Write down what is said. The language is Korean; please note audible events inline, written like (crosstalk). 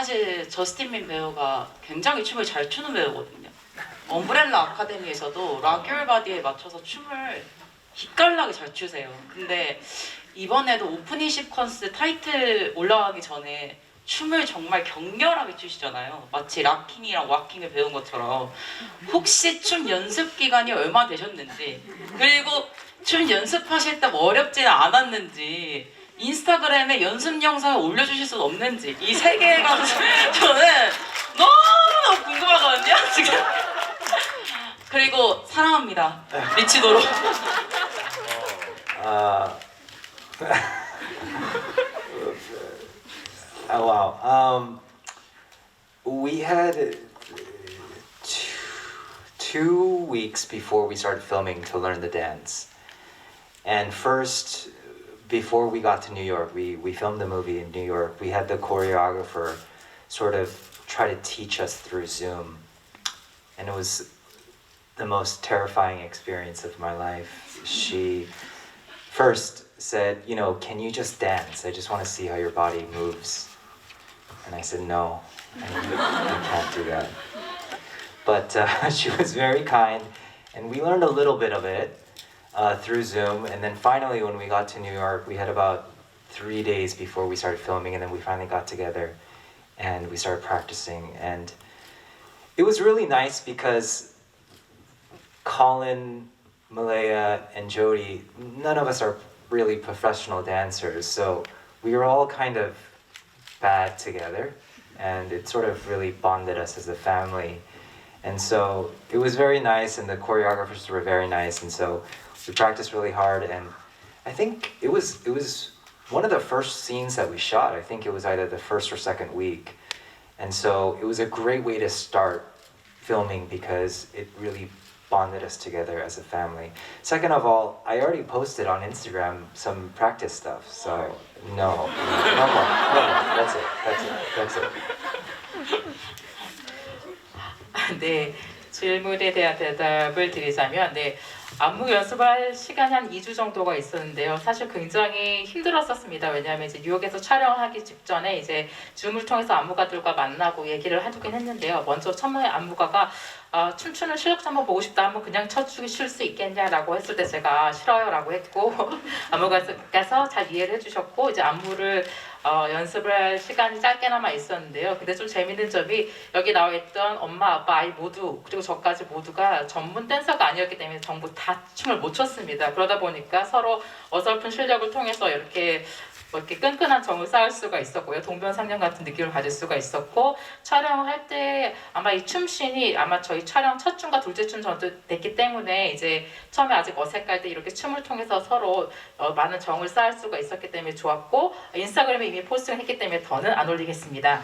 사실 저스틴 민 배우가 굉장히 춤을 잘 추는 배우거든요. 엄브렐라 아카데미에서도 락열 바디에 맞춰서 춤을 기깔나게 잘 추세요. 근데 이번에도 오프닝 시퀀스 타이틀 올라가기 전에 춤을 정말 격렬하게 추시잖아요. 마치 락킹이랑 와킹을 배운 것처럼. 혹시 춤 연습 기간이 얼마 되셨는지, 그리고 춤 연습하실 때 어렵지는 않았는지, 인스타그램에 연습 영상을 올려주실 수 없는지, 이 세 개가 저는 너무너무 궁금하거든요, 지금. 그리고 사랑합니다. 미치도록. Uh, oh wow. Um, we had uh, two, two weeks before we started filming to learn the dance. And first, before we got to New York, we, we filmed the movie in New York. We had the choreographer sort of try to teach us through Zoom. And it was the most terrifying experience of my life. She first said, You know, can you just dance? I just want to see how your body moves. And I said, No, I, (laughs) I can't do that. But uh, (laughs) she was very kind, and we learned a little bit of it uh, through Zoom. And then finally, when we got to New York, we had about three days before we started filming, and then we finally got together and we started practicing. And it was really nice because Colin, Malaya, and Jody, none of us are really professional dancers, so we were all kind of bad together, and it sort of really bonded us as a family. And so it was very nice, and the choreographers were very nice, and so we practiced really hard. And I think it was it was one of the first scenes that we shot. I think it was either the first or second week, and so it was a great way to start filming because it really bonded us together as a family. Second of all, I already posted on Instagram some practice stuff, so no, no more, no more. That's it. That's it. That's it. 네, 질문에 대한 대답을 드리자면, 네, 안무 연습을 할 시간이 한 2주 정도가 있었는데요. 사실 굉장히 힘들었었습니다. 왜냐하면 이제 뉴욕에서 촬영하기 직전에 이제 줌을 통해서 안무가들과 만나고 얘기를 해두긴 했는데요. 먼저 처음에 안무가가 아, 춤추는 실력 좀 한번 보고 싶다 하면 그냥 쳐주기 쉴 수 있겠냐라고 했을 때 제가 싫어요라고 했고 (laughs) 안무가께서 잘 이해를 해주셨고 이제 안무를 어, 연습을 할 시간이 짧게나마 있었는데요. 근데 좀 재밌는 점이 여기 나와 있던 엄마, 아빠, 아이 모두 그리고 저까지 모두가 전문 댄서가 아니었기 때문에 전부 다 춤을 못 췄습니다. 그러다 보니까 서로 어설픈 실력을 통해서 이렇게 뭐 이렇게 끈끈한 정을 쌓을 수가 있었고요. 동병상련 같은 느낌을 가질 수가 있었고 촬영할 때 아마 이 춤씬이 아마 저희 촬영 첫 춤과 둘째 춤 정도 됐기 때문에 이제 처음에 아직 어색할 때 이렇게 춤을 통해서 서로 어, 많은 정을 쌓을 수가 있었기 때문에 좋았고 인스타그램에 이미 포스팅을 했기 때문에 더는 안 올리겠습니다.